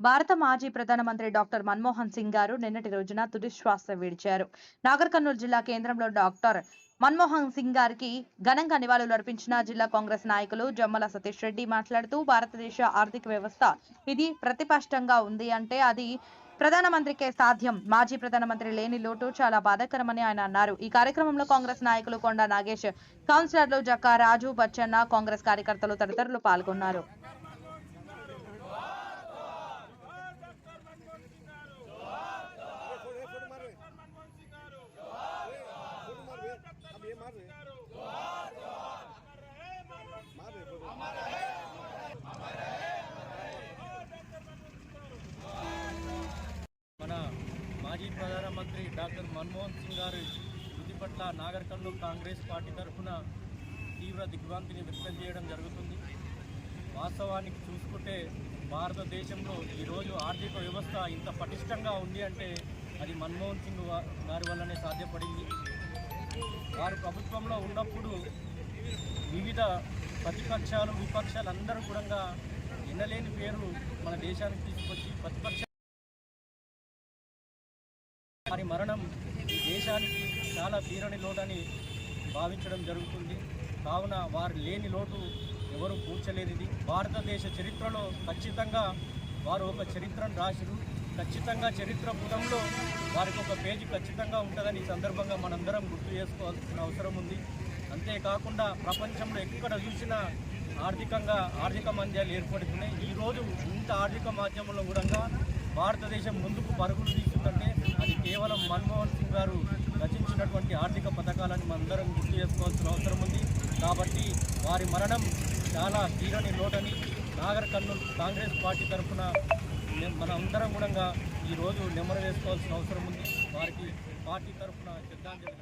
భారత మాజీ ప్రధానమంత్రి డాక్టర్ మన్మోహన్ సింగ్ గారు నిన్నటి రోజున తుది శ్వాస విడిచారు. నాగర్ కర్నూలు జిల్లా కేంద్రంలో డాక్టర్ మన్మోహన్ సింగ్ గారికి ఘనంగా నివాళులు అర్పించిన జిల్లా కాంగ్రెస్ నాయకులు జమ్మల సతీష్ రెడ్డి మాట్లాడుతూ భారతదేశ ఆర్థిక వ్యవస్థ ఇది ప్రతిపష్టంగా ఉంది అంటే అది ప్రధానమంత్రికే సాధ్యం. మాజీ ప్రధానమంత్రి లేని లోటు చాలా బాధాకరమని ఆయన అన్నారు. ఈ కార్యక్రమంలో కాంగ్రెస్ నాయకులు కొండా నాగేష్ కౌన్సిలర్లు జక్కా రాజు బచ్చన్న కాంగ్రెస్ కార్యకర్తలు తదితరులు పాల్గొన్నారు మన మాజీ ప్రధానమంత్రి డాక్టర్ మన్మోహన్ సింగ్ గారి మృతి పట్ల నాగర్ కాంగ్రెస్ పార్టీ తరఫున తీవ్ర దిగ్భ్రాంతిని వ్యక్తం చేయడం జరుగుతుంది. వాస్తవానికి చూసుకుంటే భారతదేశంలో ఈరోజు ఆర్థిక వ్యవస్థ ఇంత పటిష్టంగా ఉంది అంటే అది మన్మోహన్ సింగ్ గారి వల్లనే సాధ్యపడింది. వారు ప్రభుత్వంలో ఉన్నప్పుడు వివిధ ప్రతిపక్షాలు విపక్షాలు అందరూ కూడా ఎన్నలేని పేరు మన దేశానికి తీసుకొచ్చి ప్రతిపక్ష వారి మరణం ఈ దేశానికి చాలా తీరని లోటని భావించడం జరుగుతుంది. కావున వారు లేని లోటు ఎవరు పూడ్చలేనిది భారతదేశ చరిత్రలో ఖచ్చితంగా వారు ఒక చరిత్రను రాసిరు. ఖచ్చితంగా చరిత్ర పుటంలో వారికి ఒక పేజీ ఖచ్చితంగా ఉంటుందని ఈ సందర్భంగా మనందరం గుర్తు చేసుకోవాల్సిన అవసరం ఉంది. అంతేకాకుండా ప్రపంచంలో ఎక్కడ చూసినా ఆర్థికంగా ఆర్థిక మాంద్యాలు ఏర్పడుతున్నాయి. ఈరోజు ఇంత ఆర్థిక మాధ్యమంలో కూడా భారతదేశం ముందుకు పరుగులు తీస్తుందంటే అది కేవలం మన్మోహన్ సింగ్ గారు రచించినటువంటి ఆర్థిక పథకాలను మనందరం గుర్తు చేసుకోవాల్సిన అవసరం ఉంది. కాబట్టి వారి మరణం చాలా తీరని లోటని నాగర్ కర్నూలు కాంగ్రెస్ పార్టీ తరఫున మన అందరం కూడా ఈరోజు నెమ్మరు వేసుకోవాల్సిన అవసరం ఉంది. వారికి పార్టీ తరఫున శ్రద్ధాంజలి